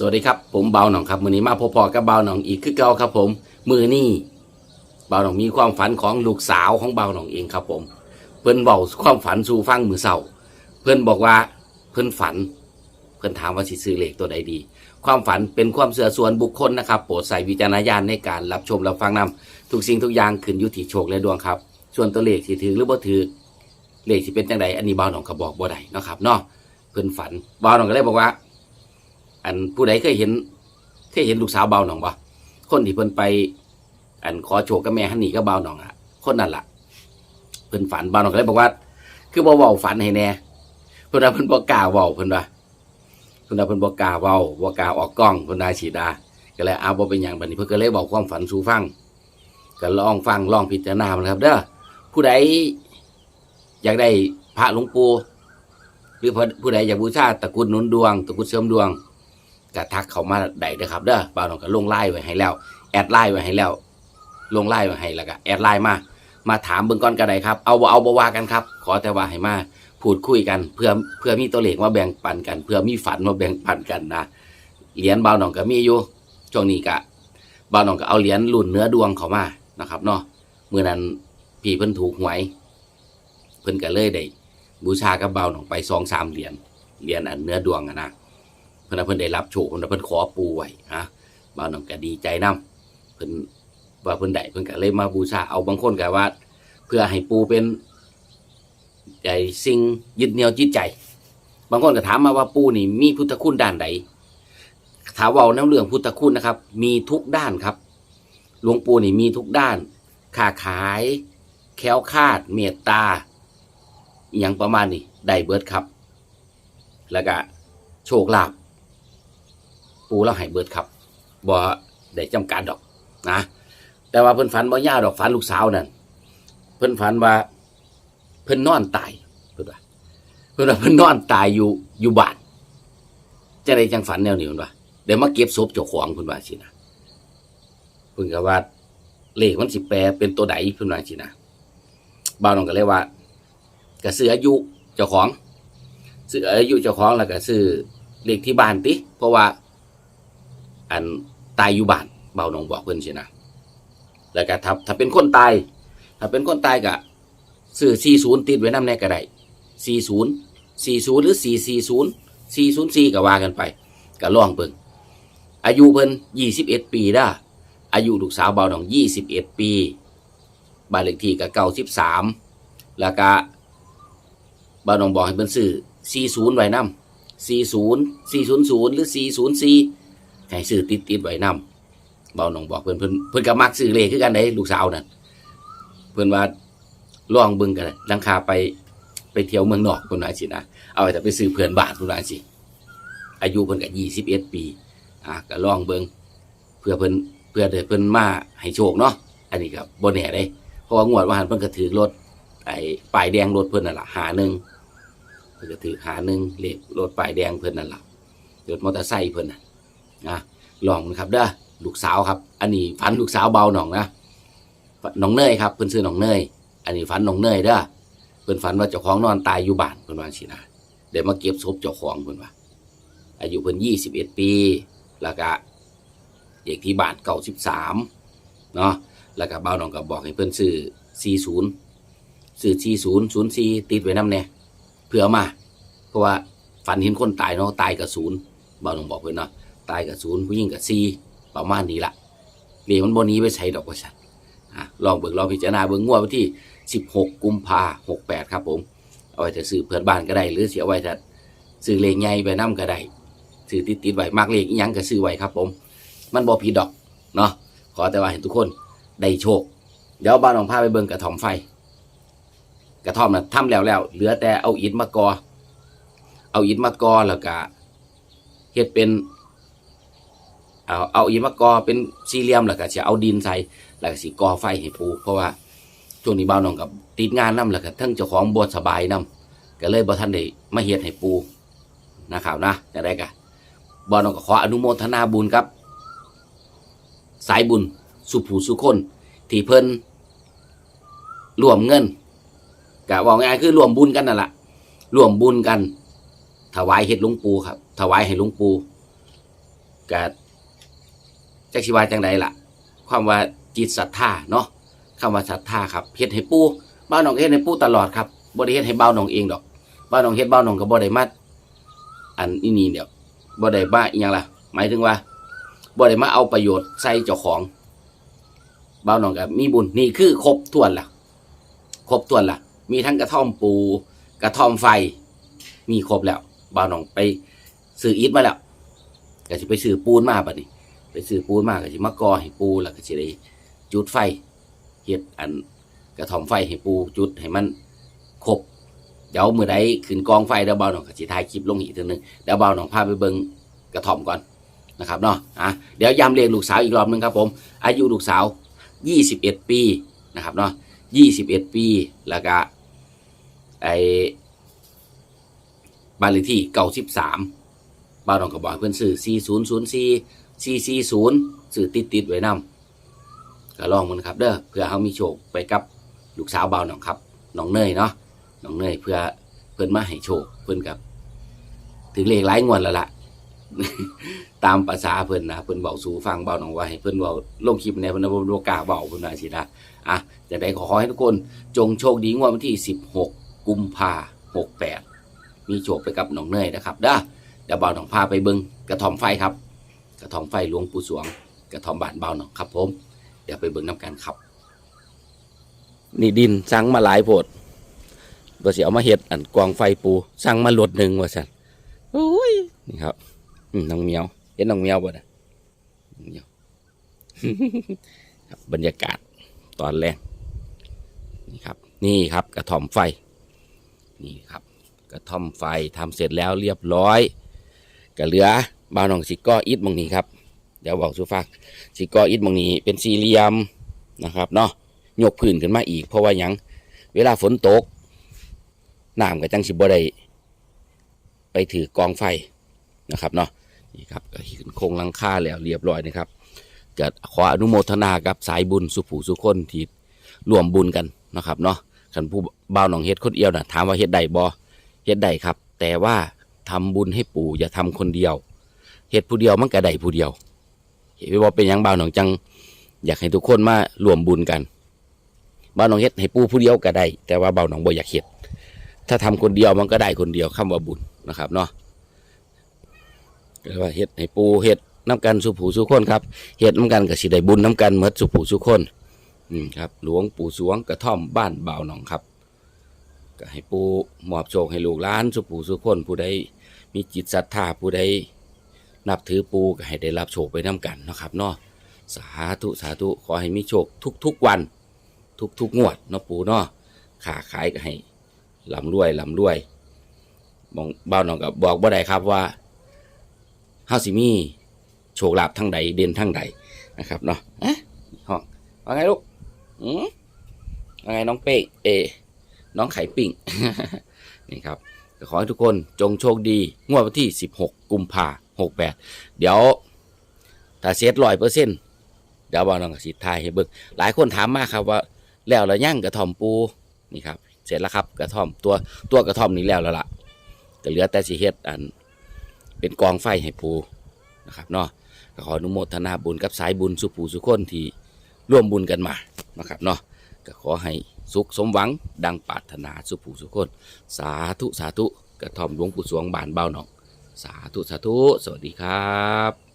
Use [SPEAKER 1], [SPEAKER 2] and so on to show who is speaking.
[SPEAKER 1] สวัสดีครับผมเบาหนองครับมือนี้มาพบๆกับเบาหนองอีกคือเก่าครับ ผมมือนี่เบาหนองมีความฝันของลูกสาวของเบาหนองเองครับ ผม เพิ่นเบาความฝันสู่ฟังมือเศร้าเพิ่นบอกว่าเพิ่นฝัน เพิ่นถามว่าสิซื้อเลขตัวใดดี ความฝันเป็นความเสื่อส่วนบุคคลนะครับโปรดใส่วิจารณญาณในการรับชมรับฟังนำทุกสิ่งทุกอย่างขึ้นอยู่ที่โชคและดวงครับ ส่วนตัวเลขที่ถือหรือบ่ถือเลขที่เป็นจังใดอันนี้เบาหนองก็บอกบ่ได้นะครับเนาะเพิ่นฝันเบาหนองก็เลยบอกว่า อันผู้ใดเคยเห็น เคยเห็นลูกสาวเบาหนองบ่คนที่เพิ่นไป อันขอโชคกับแม่ฮันนี่ก็เบาหนองอะ คนนั้นล่ะ เพิ่นฝันเบาหนองก็เลยบอกว่า คือบ่เว้าฝันให้แน่เพิ่นว่าเพิ่นบ่กล้าเว้าเพิ่นว่าเพิ่นว่าเพิ่นบ่กล้าเว้าบ่กล้าออกกล้องเพิ่นว่าฉีดาก็เลยเอาบ่เป็นหยังบัดนี้เพิ่นก็เลยเว้าความฝันสู่ฟังก็ลองฟังลองพิจารณามันครับ เด้อผู้ใดอยากได้พระหลวงปู่หรือผู้ใดอยากบูชาตะกรุดนุนดวง ตะกรุดเสริมดวง ก็ทักเขามาได้เด้อครับเด้อบ่าวน้องก็ลงไลน์ไว้ให้แล้ว แอดไลน์ไว้ให้แล้ว ลงไลน์ไว้ให้แล้วก็แอดไลน์มา มาถามเบิ่งก่อนก็ได้ครับ เอาบ่เอาบ่ว่ากันครับ ขอแต่ว่าให้มาพูดคุยกันเพื่อเพื่อมีตัวเลขมาแบ่งปันกัน เพื่อมีฝันมาแบ่งปันกันนะเหรียญบ่าวน้องก็มีอยู่ช่วงนี้ก็บ่าวน้องก็เอาเหรียญรุ่นเนื้อดวงเขามานะครับเนาะมื้อนั้นพี่เพิ่นถูกหวย เพิ่นก็เลยได้บูชากับเบาวน้องไป2-3เหรียญเหรียญอันเนื้อดวงอะนะ เพิ่นว่าเพิ่นได้รับโชคเพิ่นว่าเพิ่นขอปูไว้ฮะบ่าวน้องก็ดีใจนํเพิ่นว่าเพิ่นได้เพิ่นก็เลยมาบูชาเอาบางคนก็ว่า เพื่อให้ปูเป็นไอ้สิ่งยึดเหนี่ยวจิตใจ บางคนก็ถามมาว่าปูนี่มีพุทธคุณด้านใดถามว้าน้ำเรื่องพุทธคุณนะครับ มีทุกด้านครับ หลวงปู่นี่มีทุกด้านค้าขาย แคล้วคาด เมตตาอย่างประมาณนี้ได้เบิดครับ แล้วก็โชคลาภ ปูเราให้เบิดครับบ่ได้จำกัดดอกนะ แต่ว่าเพิ่นฝันบ่ยาวดอกฝันลูกสาวนั่นเพิ่นฝันว่า เพิ่นนอนตายเพิ่นว่าเพิ่นว่าเพิ่นนอนตายอยู่อยู่บ้านจะได้จังฝันแนวนี้เพิ่นว่าเดี๋ยวมาเก็บศพเจ้าของเพิ่นว่าสินะเพิ่นก็ว่าเลขมันสิแปลเป็นตัวใดเพิ่นว่าสินะบ่าวน้องก็เลยว่าก็ซื้ออายุเจ้าของซื้ออายุเจ้าของแล้วก็ซื้อเลขที่บ้านติเพราะว่า อันตายอยู่บ้านเบาหนองบอกเพิ่นสินะแล้วก็ถ้าถ้าเป็นคนตายถ้าเป็นคนตายก็ซื้อ40ติดไว้นำแน่ก็ได้40 40 หรือ 440 404ก็ว่ากันไปก็ลองเบิ่งอายุเพิ่น21 ปีด้าอายุลูกสาวเบาหนอง 21 ปีบ้านเลขที่ก็93แล้วก็เบาหนองบอกให้เพิ่นซื้อ40 ไว้นำ40 400 หรือ 404 ให้ซื้อติดติดไว้นำเบาหนองบอกเพิ่อนเพิ่อนเพิ่อนก็มักซื้อเลขคือกันได้ลูกสาวนั่นเพิ่อนว่าล่องเบิงกันลังคาไปไปเที่ยวเมืองนอกเพิ่นว่าสินะเอาแต่ไปซื้อเพื่อนบ้านเพิ่นว่าสิอายุเพิ่นก็21ปีอะก็ล่องเบิงเพื่อเพิ่นเพื่อได้เพิ่นมาให้โชคเนาะอันนี้ก็บ่แน่เด้เพราะว่างวดว่าหันเพิ่นก็ถือรถไอ้ป้ายแดงรถเพิ่นนั่นล่ะหาหนึ่งเพิ่นก็ถือหาหนึ่งเลขรถป้ายแดงเพิ่นนั่นแหละรถมอเตอร์ไซค์เพิ่นน่ะ นะลองนะครับเด้อลูกสาวครับ อันนี้ฝันลูกสาวเบาหน่องนะน้องเนยครับเพิ่นซื้อน้องเนย อันนี้ฝันน้องเนยเด้อเพิ่นฝันว่าเจ้าของนอนตายอยู่บ้านเพิ่นว่าสินะเดี๋ยวมาเก็บศพเจ้าของเพิ่นว่า อายุเพิ่นยี่สิบเอ็ดปี แล้วก็เด็กที่บ้านเก่าสิบสามเนาะแล้วก็เบาหน่องก็บอกให้เพิ่นซื้อสี่ศูนย์ซื้อสี่ศูนย์ศูนย์สี่ติดไว้น้ำแน่เพื่อมา เพราะว่าฝันเห็นคนตายเนาะตายกับศูนย์เบาหน่องบอกเพิ่นเนาะ ตายกับศูนย์ผู้หญิงกับซีประมาณนี้ละเรียกมันบนนี้ไปใช้ดอกว่าสันลองเบิกลองพิจารณาเบิ่งวดวันที่ 16 กุมภา68ครับผม เอาไว้จะซื้อเพื่อนบ้านก็ได้ หรือเสียไว้จะซื้อเลขใหญ่ไปน้ำก็ได้ซื้อติดติดไว้มากเลขอีหยังก็ซื้อไว้ครับผม มันบ่ผิดดอกเนาะขอแต่ว่าเห็นทุกคนได้โชค เดี๋ยวบ้านของพาไปเบิ่งกระถ่อมไฟ กระท่อมน่ะทำแล้วแล้วเหลือแต่เอาอิฐมากอ เอาอิฐมากอแล้วก็เฮ็ดเป็น เอาเอาอิฐมากอเป็นสี่เหลี่ยมแล้วก็จะเอาดินใส่แล้วก็สิก่อไฟให้ปูเพราะว่าช่วงนี้บ่าวน้องกับติดงานนํแล้วก็ทั้งเจ้าของบ่สบายนํก็เลยบ่ทันได้มาเฮ็ดให้ปูนะครับนะจะได้กะบ่าวน้องก็ขออนุโมทนาบุญครับ สายบุญสุผูสุคนที่เพิ่นรวมเงินกะว่าง่ายคือรวมบุญกันนั่นแหละรวมบุญกัน ถวายเฮ็ดหลวงปู่ครับ ถวายให้หลวงปู่กะ จักสิว่าจังใดล่ะ ความว่าจิตศรัทธาเนาะคำว่าศรัทธาครับเฮ็ดให้ปู่บ้าหนองเฮ็ดให้ปู่ตลอดครับบ่ได้เฮ็ดให้บ้าหนองเองดอกบ้าหนองเฮ็ดบ้าหนองก็บ่ได้มาอันนี้นี่เดี๋ยวบ่ได้มาอีหยังล่ะ หมายถึงว่าบ่ได้มาเอาประโยชน์ใส่เจ้าของบ้าหนองก็มีบุญนี่คือครบถ้วนล่ะ ครบถ้วนล่ะ มีทั้งกระท่อมปู กระท่อมไฟ มีครบแล้วบ้าหนองไปซื้ออิฐมาแล้วก็สิไปซื้อปูนมาบัดนี้ ซื้อปูนมาก็สิมาก่อให้ปูแล้วก็สิได้จุดไฟเฮ็ดอันกระท่อมไฟให้ปูจุดให้มันครบเดี๋ยวมื้อใดขึ้นกองไฟเดี๋ยวเบาหน่องก็สิถ่ายคลิปลงอีกทีนึงเดี๋ยวเบาหน่องพาไปเบิ่งกระท่อมก่อนนะครับเนาะอะเดี๋ยวย้ำเรียกลูกสาวอีกรอบนึงครับผม อายุลูกสาว 21 ปีนะครับเนาะ21 ปีแล้วก็ไอบ้านเลขที่93บ้านหนองก็บอกเพิ่อนซื้อ4004 440สื่อติดติดไว้นำก็ลองมันครับเด้อเพื่อเขามีโชคไปกับลูกสาวเบาหน่องครับน้องเนยเนาะน้องเนยเพื่อเพิ่นมาให้โชคเพิ่นกับถึงเลขหลายงวดแล้วล่ะตามภาษาเพิ่นนะเพิ่นเบาสู่ฟังเบาหน่องว่าให้เพิ่นเบาลงคลิปในเพิ่นบ่บ่กล้าเบาเพิ่นว่าสินะอะจะได้ขอให้ทุกคนจงโชคดีงวดวันที่ 16 กุมภา68มีโชคไปกับน้องเนยนะครับเด้อเดี๋ยวเบาหน่องพาไปเบิ่งกระท่อมไฟครับ กระท่อมไฟหลวงปู่สวง กระท่อมบานเบาหนองครับผม เดี๋ยวไปเบิ่งน้ำกันครับ นี่ดินสั่งมาหลายโพดว่าสิเอามาเฮ็ดอันกองไฟปูสั่งมาหลดหนึ่งว่าสั่นโอ้ยนี่ครับอืมน้องเหมียวเห็นน้องเหมียวบ่นะน้องเหมียวครับบรรยากาศตอนแรกนี่ครับ นี่ครับกระท่อมไฟ นี่ครับ กระท่อมไฟทำเสร็จแล้วเรียบร้อยก็เหลือ บ้านของสิก้ออิฐหมองนี้ครับ เดี๋ยวบอกสุฟักสิก้ออิฐหมองนี้เป็นสี่เหลี่ยมนะครับเนาะยกพื้นขึ้นมาอีก เพราะว่ายังเวลาฝนตกน้ำก็จังสิบ่ได้ไปถือกองไฟนะครับเนาะนี่ครับขึ้นโครงลังคาแล้วเรียบร้อยนะครับก็ขออนุโมทนากับสายบุญสุผู้สุคนที่รวมบุญกันนะครับเนาะขันผู้บ่าวหนองเฮ็ดคนเดียวนะถามว่าเฮ็ดได้บ่เฮ็ดได้ครับ แต่ว่าทำบุญให้ปู่อย่าทำคนเดียว เฮ็ดผู้เดียวมันก็ได้ผู้เดียวเห็นว่าเป็นยังบ่าวหนองจัง อยากให้ทุกคนมารวมบุญกันบ่าวหนองเฮ็ดให้ปูผู้เดียวก็ได้ แต่ว่าบ่าวหนองบ่อยากเฮ็ดถ้าทำคนเดียวมันก็ได้คนเดียวคำว่าบุญนะครับเนาะก็เลยว่าเฮ็ดให้ปูเฮ็ดน้ำกันสุผูสุคนครับเฮ็ดน้ำกันก็สิได้บุญน้ำกันเหมือนสุผูสุคนอืมครับ หลวงปู่สวงกระท่อมบ้านบ่าวหนองครับก็ให้ปูมอบโชคให้ลูกหลานสุผูสุคนผู้ใดมีจิตศรัทธาผู้ใด นับถือปูก็ให้ได้รับโชคไปน้กันนะครับเนาะสาธุสาธุขอให้มีโชคทุกๆวัน ทุกๆงวดเนาะปูเนาะค้าขายก็ให้ลำรวยลำรวยมองเบ้าน้องก็บบอกบ่ได้ครับว่าเฮาสิมีโชคลาภทั้งใดเด่นทั้งใดนะครับเนาะอะห้องว่าไงลูกอืมว่าไงน้องเป้งเอ น้องไข่ปิ้งนี่ครับขอให้ทุกคนจงโชคดี งวดวันที่ 16 กุมภา หกแปดเดี๋ยวถ้าเซตร้อยเปอร์เซ็นต์เดี๋ยวบอกน้องกับสิทายให้เบิ่งหลายคนถามมาครับว่าแล้วแล้วย่างกระท่อมปูนี่ครับ เสร็จแล้วครับกระท่อมตัวตัวกระท่อมนี้แล้วแล้วล่ะก็เหลือแต่สิเฮ็ดอันเป็นกองไฟให้ปูนะครับเนาะก็ขออนุโมทนาบุญกับสายบุญสุภูสุคนที่ร่วมบุญกันมานะครับเนาะก็ขอให้สุขสมหวังดังปรารถนาสุผู้สุคนสาธุสาธุกระท่อมหลวงปู่สวงบานเบ้าหนอง สาธุสาธุ สวัสดีครับ